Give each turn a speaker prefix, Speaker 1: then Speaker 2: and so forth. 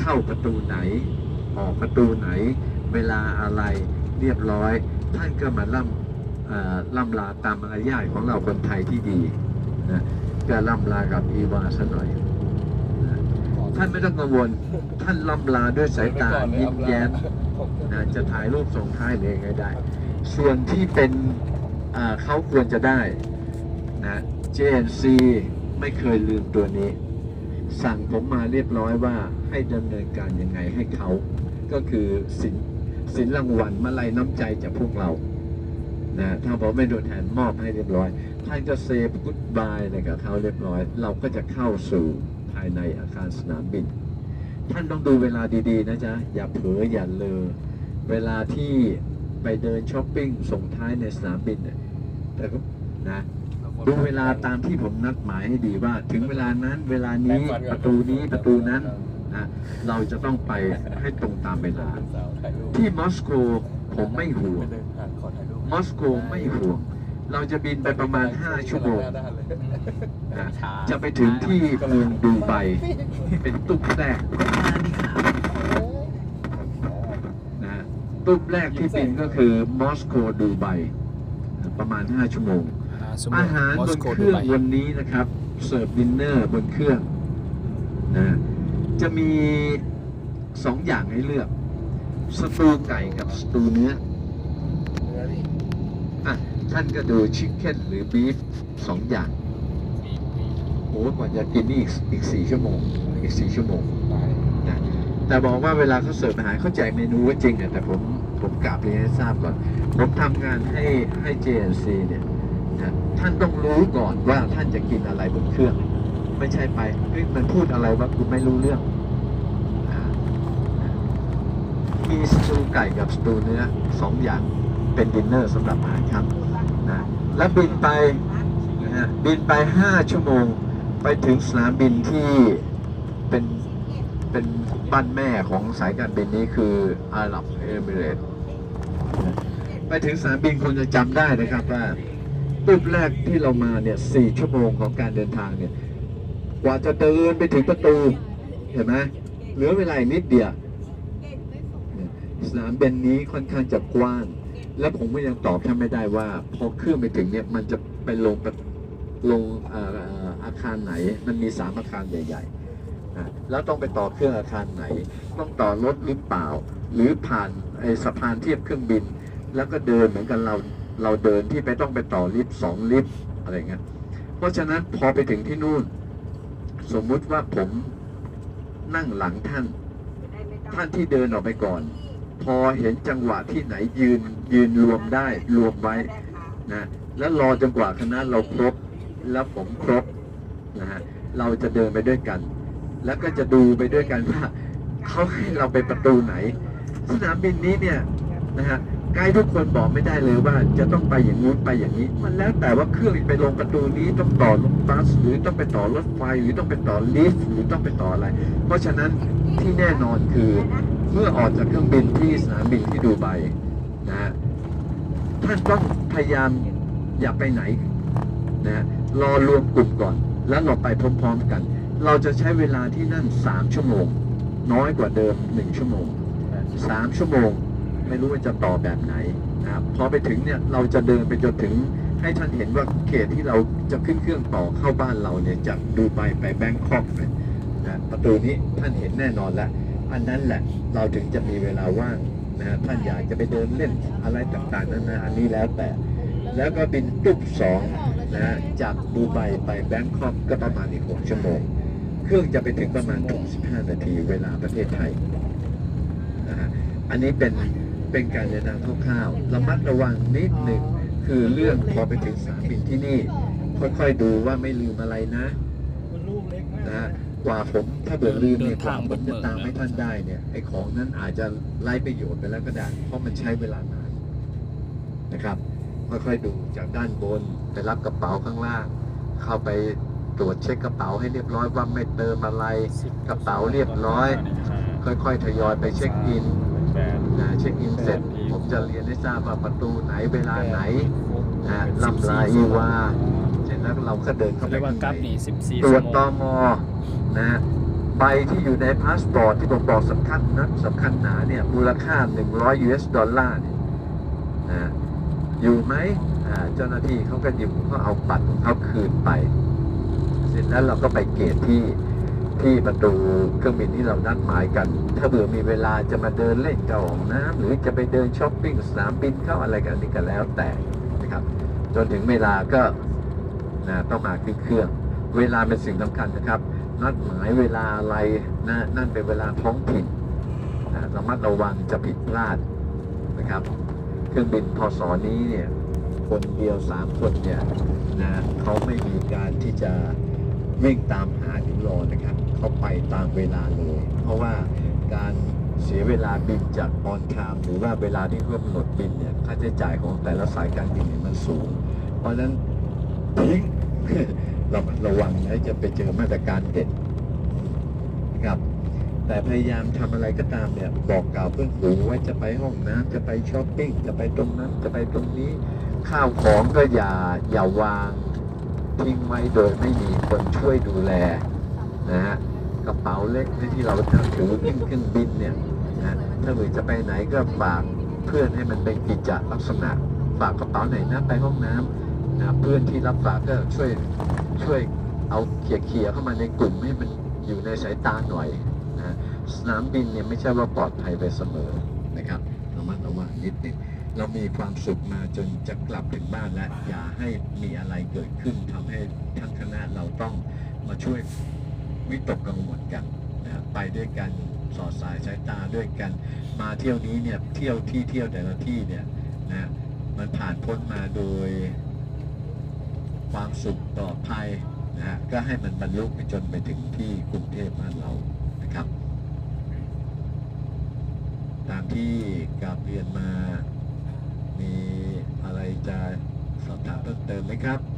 Speaker 1: เข้าประตูไหน ออกประตูไหน เวลาอะไรเรียบร้อย ท่านก็มาล่ำเอ่อล่ำลาตามมารยาทของเราคนไทยที่ดีนะก็ล่ำลากับอีวาซะหน่อยนะท่านไม่ต้องกังวล ท่านล่ำลาด้วยสายตายิ้มแย้มนะจะถ่ายรูปส่งท้ายหรือยังไงได้ ส่วนที่เป็นอ่าเขาควรจะได้นะ JNC ไม่เคยลืมตัวนี้ สั่งผมมาเรียบร้อยว่าให้ดำเนินการยังไงให้เขา ก็คือสินสินรางวัลมาลัยน้ำใจจากพวกเรานะถ้าผมไม่โดนแทนมอบให้เรียบร้อย ท่านก็เซฟกุ๊ดบายอะกับเขาเรียบร้อย เราก็จะเข้าสู่ภายในอาคารสนามบิน ท่านต้องดูเวลาดีๆนะจ๊ะ อย่าเผลออย่าเลอเวลาที่ไปเดินช้อปปิ้งส่งท้ายในสนามบินเนี่ยแต่ก็นะ ดูเวลาตามที่ผมนัดหมายให้ดีว่า ถึงเวลานั้นเวลานี้ประตูนี้ประตูนั้นนะเราจะต้องไปให้ตรงตามเวลา ที่มอสโกผมไม่ห่วงมอสโกไม่ห่วง เราจะบินไปประมาณ 5 ชั่วโมงนะจะไปถึงที่เมืองดูไบเป็นตุ๊บแรกนะตุ๊บแรกที่บินก็คือมอสโกดูไบประมาณ 5 ชั่วโมง อาหารบนเครื่องวันนี้นะครับ เสิร์ฟดินเนอร์บนเครื่องนะจะมีสองอย่างให้เลือก สตูไก่กับสตูเนื้ออะท่านก็ดูชิคเก้นหรือบีฟสองอย่าง โอ้กว่าจะกินนี่อีกอีกสี่ชั่วโมง อีกสี่ชั่วโมงนะแต่บอกว่าเวลาเขาเสิร์ฟอาหารเข้าใจเมนูว่าจริงอะแต่ผมผมกราบเรียนให้ทราบก่อน ผมทำงานให้ให้ JNC เนี่ยนะ ท่านต้องรู้ก่อนว่าท่านจะกินอะไรบนเครื่อง ไม่ใช่ไปเฮ้ยมันพูดอะไรวะคุณไม่รู้เรื่องมีสตูไก่กับสตูเนื้อสองอย่างเป็นดินเนอร์สำหรับอาหารครับนะแล้วบินไปนะบินไปห้าชั่วโมงไปถึงสนามบินที่เป็นเป็นบ้านแม่ของสายการบินนี้คืออาหรับเอมิเรตส์ไปถึงสนามบินคนจะจำได้นะครับว่า รูปแรกที่เรามาเนี่ยสี่ชั่วโมงของการเดินทางเนี่ยกว่าจะเดินไปถึงประตู เห็นไหมเหลือเวลาอีกนิดเดียวสนามเบนนี้ค่อนข้างจะกว้าง และผมก็ยังตอบท่านไม่ได้ว่า พอเครื่องไปถึงเนี่ยมันจะไปลงปลงออาคารไหน มันมีสามอาคารใหญ่ๆแล้วต้องไปต่อเครื่องอาคารไหน ต้องต่อรถหรือเปล่า หรือผ่านสะพานเทียบเครื่องบิน แล้วก็เดินเหมือนกันเรา เราเดินที่ไปต้องไปต่อลิฟต์สองลิฟต์อะไรเงี้ย เพราะฉะนั้นพอไปถึงที่นู่น สมมุติว่าผมนั่งหลังท่าน ท่านที่เดินออกไปก่อน พอเห็นจังหวะที่ไหนยืนยืนรวมได้รวมไว้นะแล้วรอจนกว่าคณะเราครบ แล้วผมครบนะฮะเราจะเดินไปด้วยกัน แล้วก็จะดูไปด้วยกันว่าเขาให้เราไปประตูไหน สนามบินนี้เนี่ยนะฮะ ไกด์ทุกคนบอกไม่ได้เลยว่าจะต้องไปอย่างนู้นไปอย่างนี้ มันแล้วแต่ว่าเครื่องไปลงประตูนี้ต้องต่อรถบัสหรือต้องไปต่อรถไฟหรือต้องไปต่อลิฟต์หรือต้องไปต่ออะไร เพราะฉะนั้นที่แน่นอนคือเมื่อออกจากเครื่องบินที่สนามบินที่ดูไบนะฮะท่านต้องพยายามอย่าไปไหนนะฮะรอรวมกลุ่มก่อน แล้วเราไปพร้อมๆกัน เราจะใช้เวลาที่นั่นสามชั่วโมง น้อยกว่าเดิมหนึ่งชั่วโมงสามชั่วโมง ไม่รู้ว่าจะต่อแบบไหนนะครับพอไปถึงเนี่ยเราจะเดินไปจนถึงให้ท่านเห็นว่าเขตที่เราจะขึ้นเครื่องต่อเข้าบ้านเราเนี่ยจากดูไบไปแบงคอกเนี่ยนะประตูนี้ท่านเห็นแน่นอนแล้วอันนั้นแหละเราถึงจะมีเวลาว่างนะฮะท่านอยากจะไปเดินเล่นอะไรต่างๆนั้นนะอันนี้แล้วแต่ แล้วก็บินตุ๊บสองนะฮะจากดูไบไปแบงคอกก็ประมาณอีกหกชั่วโมง เครื่องจะไปถึงประมาณทุ่มสิบห้านาทีเวลาประเทศไทยนะฮะอันนี้เป็น เป็นการเดินทางคร่าวๆระมัดระวังนิดหนึ่งคือเรื่องพอไปถึงสนามบินที่นี่ ค่อยๆดูว่าไม่ลืมอะไรนะนะกว่าผมถ้าเกิดลืมเนี่ยกว่าผมจะตามให้ท่านได้เนี่ยไอ้ของนั้นอาจจะไร้ประโยชน์ไปแล้วก็ได้เพราะมันใช้เวลานานนะครับ ค่อยๆดูจากด้านบนไปรับกระเป๋าข้างล่าง เข้าไปตรวจเช็คกระเป๋าให้เรียบร้อยว่าไม่เติมอะไรกระเป๋าเรียบร้อย ค่อยๆทยอยไปเช็คอิน นะเช็คอินเสร็จผมจะเรียนให้ทราบว่าประตูไหนเวลาไหนนะลำลาอีวาเสร็จแล้วเราก็เดินเข้าไป
Speaker 2: เรียกว่า
Speaker 1: ข้าง
Speaker 2: กราฟ
Speaker 1: ใน
Speaker 2: นี่14
Speaker 1: ตรวจ
Speaker 2: ชั่วโม
Speaker 1: ตองมนะใบที่อยู่ในพาสปอร์ตที่ผมบอกสำคัญนะสำคัญหนาเนี่ยมูลค่า 100 US ดอลลาร์เนี่ยนะอยู่ไหมอ่าเจ้าหน้าที่เขาก็หยิบเขาเอาบัตรของเขาคืนไป เสร็จแล้วเราก็ไปเกตที่ ที่ประตูเครื่องบินที่เรานัดหมายกัน ถ้าเบื่อมีเวลาจะมาเดินเล่นกับองน้ำหรือจะไปเดินช้อปปิ้งสนามบินเข้าอะไรกันนี่ก็แล้วแต่นะครับ จนถึงเวลาก็นะต้องมาขึ้นเครื่อง เวลาเป็นสิ่งสำคัญนะครับ นัดหมายเวลาอะไรนะนั่นเป็นเวลาท้องถิ่นนะระมัดระวังจะผิดพลาดนะครับ เครื่องบินพศนี้เนี่ยคนเดียวสามคนเนี่ยนะเขาไม่มีการที่จะ เร่งตามหาหรือรอนะครับ เขาไปตามเวลาเลย เพราะว่าการเสียเวลาบินจากออนไทม์หรือว่าเวลาที่เขากำหนดบินเนี่ยค่าใช้จ่ายของแต่ละสายการบินเนี่ยมันสูง เพราะฉะนั้นทิ้งเราระวังนะจะไปเจอมาตรการเด็ดนะครับ แต่พยายามทำอะไรก็ตามเนี่ย บอกกล่าวเพื่อนฝูงว่าจะไปห้องน้ำจะไปช้อปปิ้งจะไปตรงนั้นจะไปตรงนี้ ข้าวของก็อย่าอย่าวาง ทิ้งไว้โดยไม่มีคนช่วยดูแลนะฮะกระเป๋าเล็กที่เราถือขึ้นเครื่องบินเนี่ยนะถ้าเกิดจะไปไหนก็ฝากเพื่อนให้มันเป็นกิจลักษณะ ฝากกระเป๋าไหนนะไปห้องน้ำนะเพื่อนที่รับฝากก็ช่วยช่วยเอาเขี่ยเขี่ยๆเข้ามาในกลุ่มให้มันอยู่ในสายตาหน่อยนะสนามบินเนี่ยไม่ใช่ว่าปลอดภัยไปเสมอนะครับ ระมัดระวังนิดหนึงเรามีความสุขมาจนจะกลับถึงบ้านแล้ว อย่าให้มีอะไรเกิดขึ้นทำให้ทั้งคณะเราต้องมาช่วยวิตกกังวลกันนะไปด้วยกันสอดสายสายตาด้วยกัน มาเที่ยวนี้เนี่ยเที่ยวที่เที่ยวแต่ละที่เนี่ยนะมันผ่านพ้นมาโดยความสุขปลอดภัยนะฮะก็ให้มันบรรลุไปจนไปถึงที่กรุงเทพบ้านเรานะครับ ตาม ที่กลับเรียนมา มีอะไรจะสอบถามเพิ่มเติมไหมครับ